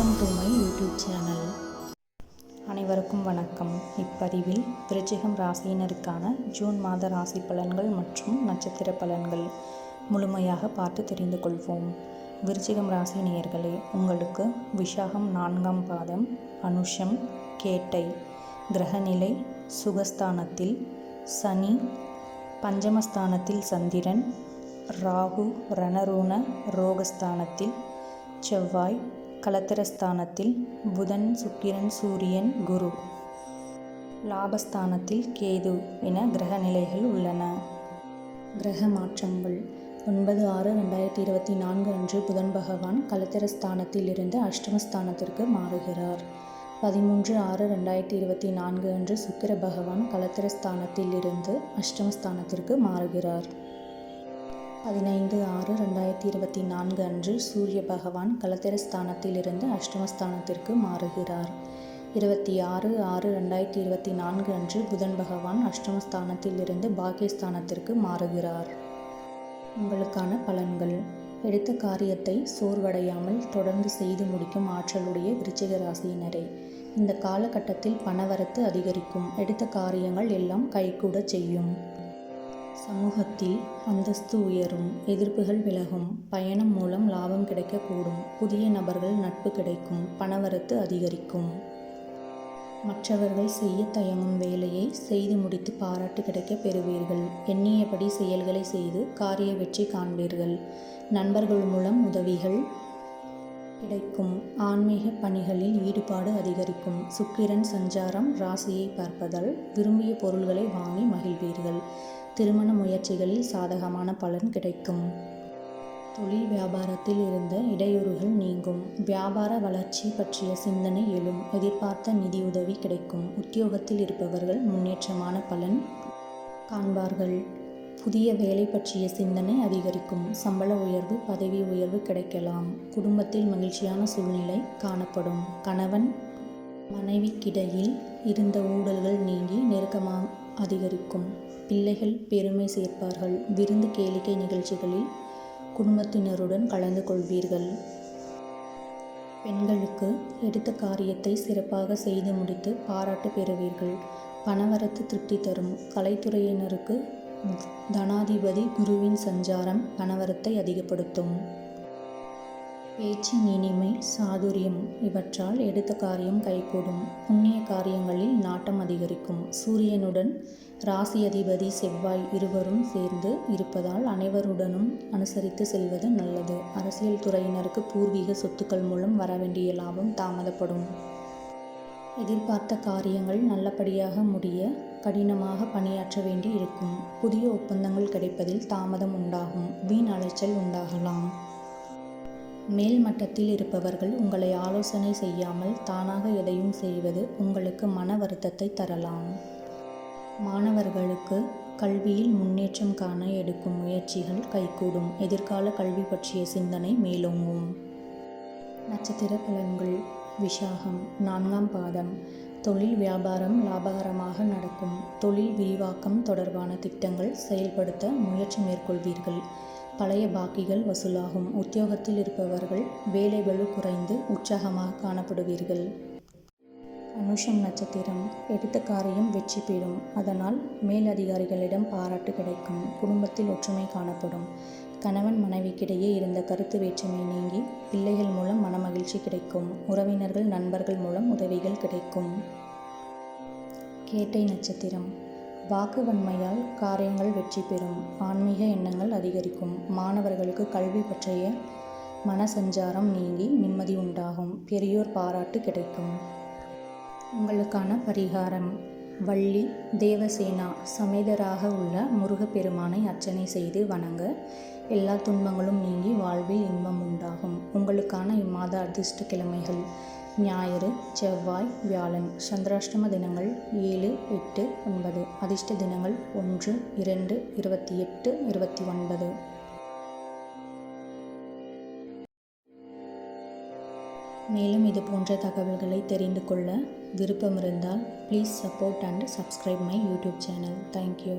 Welcome to my YouTube channel அனைவருக்கும் வணக்கம். இப்பதிவில் விருச்சிகம் ராசியினருக்கான ஜூன் மாத ராசி பலன்கள் மற்றும் நட்சத்திர பலன்கள் முழுமையாக பார்த்து தெரிந்து கொள்வோம். விருச்சிகம் ராசி நேயர்களே உங்களுக்கு விஷாகம் நான்காம் பாதம் அனுஷம் கேட்டை கிரகநிலை சுகஸ்தானத்தில் சனி பஞ்சமஸ்தானத்தில் சந்திரன் ராகு ரணரூண ரோகஸ்தானத்தில் செவ்வாய் கலத்திரஸ்தானத்தில் புதன் சுக்கிரன் சூரியன் குரு. லாபஸ்தானத்தில் கேது என கிரக நிலைகள் உள்ளன. கிரக மாற்றங்கள். ஒன்பது ஆறு ரெண்டாயிரத்தி இருபத்தி நான்கு அன்று புதன் பகவான் கலத்திரஸ்தானத்தில் இருந்து அஷ்டமஸ்தானத்திற்கு மாறுகிறார். பதிமூன்று ஆறு ரெண்டாயிரத்தி இருபத்தி நான்கு அன்று சுக்கிர பகவான் கலத்திரஸ்தானத்தில் இருந்து அஷ்டமஸ்தானத்திற்கு மாறுகிறார். பதினைந்து ஆறு ரெண்டாயிரத்தி இருபத்தி நான்கு அன்று சூரிய பகவான் கலத்திரஸ்தானத்திலிருந்து அஷ்டமஸ்தானத்திற்கு மாறுகிறார். இருபத்தி ஆறு ஆறு ரெண்டாயிரத்தி இருபத்தி நான்கு அன்று புதன் பகவான் அஷ்டமஸ்தானத்திலிருந்து பாக்கியஸ்தானத்திற்கு மாறுகிறார். உங்களுக்கான பலன்கள். எடுத்த காரியத்தை சோர்வடையாமல் தொடர்ந்து செய்து முடிக்கும் ஆற்றலுடைய விருச்சிக ராசியினரே இந்த காலகட்டத்தில் பணவரத்து அதிகரிக்கும். எடுத்த காரியங்கள் எல்லாம் கைகூட செய்யும். சமூகத்தில் அந்தஸ்து உயரும் எதிர்ப்புகள் விலகும் பயணம் மூலம் லாபம் கிடைக்கக்கூடும் புதிய நபர்கள் நட்பு கிடைக்கும் பணவரத்து அதிகரிக்கும். மற்றவர்கள் செய்ய தயங்கும் வேலையை செய்து முடித்து பாராட்டு கிடைக்க பெறுவீர்கள். எண்ணியபடி செயல்களை செய்து காரிய வெற்றி காண்பீர்கள். நண்பர்கள் மூலம் உதவிகள் கிடைக்கும். ஆன்மீக பணிகளில் ஈடுபாடு அதிகரிக்கும். சுக்கிரன் சஞ்சாரம் ராசியை பார்ப்பதால் விரும்பிய பொருள்களை வாங்கி மகிழ்வீர்கள். திருமண முயற்சிகளில் சாதகமான பலன் கிடைக்கும். தொழில் வியாபாரத்தில் இருந்த இடையூறுகள் நீங்கும். வியாபார வளர்ச்சி பற்றிய சிந்தனை எழும். எதிர்பார்த்த நிதியுதவி கிடைக்கும். உத்தியோகத்தில் இருப்பவர்கள் முன்னேற்றமான பலன் காண்பார்கள். புதிய வேலை பற்றிய சிந்தனை அதிகரிக்கும். சம்பள உயர்வு பதவி உயர்வு கிடைக்கலாம். குடும்பத்தில் மகிழ்ச்சியான சூழ்நிலை காணப்படும். கணவன் மனைவிக்கிடையில் இருந்த ஊழல்கள் நீங்கி நெருக்கமாக அதிகரிக்கும். பிள்ளைகள் பெருமை சேர்ப்பார்கள். விருந்து கேளிக்கை நிகழ்ச்சிகளில் குடும்பத்தினருடன் கலந்து கொள்வீர்கள். பெண்களுக்கு எடுத்த காரியத்தை சிறப்பாக செய்து முடித்து பாராட்டு பெறுவீர்கள். பணவரத்து திருப்தி தரும். கலைத்துறையினருக்கு தனாதிபதி குருவின் சஞ்சாரம் கணவரத்தை அதிகப்படுத்தும். பேச்சின் இனிமை சாதுரியம் இவற்றால் எடுத்த காரியம் கைகூடும். புண்ணிய காரியங்களில் நாட்டம் அதிகரிக்கும். சூரியனுடன் ராசி அதிபதி செவ்வாய் இருவரும் சேர்ந்து இருப்பதால் அனைவருடனும் அனுசரித்து செல்வது நல்லது. அரசியல் துறையினருக்கு பூர்வீக சொத்துக்கள் மூலம் வரவேண்டிய லாபம் தாமதப்படும். எதிர்பார்த்த காரியங்கள் நல்லபடியாக முடிய கடினமாக பணியாற்ற வேண்டி இருக்கும் புதிய ஒப்பந்தங்கள் கிடைப்பதில் தாமதம் உண்டாகும். வீண் அலைச்சல் உண்டாகலாம். மேல் மட்டத்தில் இருப்பவர்கள் உங்களை ஆலோசனை செய்யாமல் தானாக எதையும் செய்வது உங்களுக்கு மன வருத்தத்தை தரலாம். மாணவர்களுக்கு கல்வியில் முன்னேற்றம் காண எடுக்கும் முயற்சிகள் கைகூடும். எதிர்கால கல்வி பற்றிய சிந்தனை மேலோங்கும். நட்சத்திர பலன்கள். விஷாகம் நான்காம் பாதம். தொழில் வியாபாரம் லாபகரமாக நடக்கும். தொழில் விரிவாக்கம் தொடர்பான திட்டங்கள் செயல்படுத்த முயற்சி மேற்கொள்வீர்கள். பழைய பாக்கிகள் வசூலாகும். உத்தியோகத்தில் இருப்பவர்கள் வேலை வலு குறைந்து உற்சாகமாக காணப்படுவீர்கள். அனுஷம் நட்சத்திரம். எடுத்த காரியம் வெற்றி பெறும். அதனால் மேலதிகாரிகளிடம் பாராட்டு கிடைக்கும். குடும்பத்தில் ஒற்றுமை காணப்படும். கணவன் மனைவிக்கிடையே இருந்த கருத்து வேற்றுமை நீங்கி பிள்ளைகள் மூலம் மனமகிழ்ச்சி கிடைக்கும். உறவினர்கள் நண்பர்கள் மூலம் உதவிகள் கிடைக்கும். கேட்டை நட்சத்திரம். வாக்கு வன்மையால் காரியங்கள் வெற்றி பெறும். ஆன்மீக எண்ணங்கள் அதிகரிக்கும். மாணவர்களுக்கு கல்வி பற்றிய மனசஞ்சாரம் நீங்கி நிம்மதி உண்டாகும். பெரியோர் பாராட்டு கிடைக்கும். உங்களுக்கான பரிகாரம். வள்ளி தேவசேனா சமேதராக உள்ள முருகப்பெருமானை அர்ச்சனை செய்து வணங்க. எல்லா துன்பங்களும் நீங்கி வாழ்வில் இன்பம் உண்டாகும். உங்களுக்கான இம்மாத அதிர்ஷ்ட கிழமைகள் ஞாயிறு செவ்வாய் வியாழன் சந்திராஷ்டம தினங்கள் ஏழு எட்டு ஒன்பது அதிர்ஷ்ட தினங்கள் ஒன்று இரண்டு இருபத்தி எட்டு இருபத்தி ஒன்பது. மேலும் இது போன்ற தகவல்களை தெரிந்து கொள்ள விருப்பம் இருந்தால் please support and subscribe my YouTube channel thank you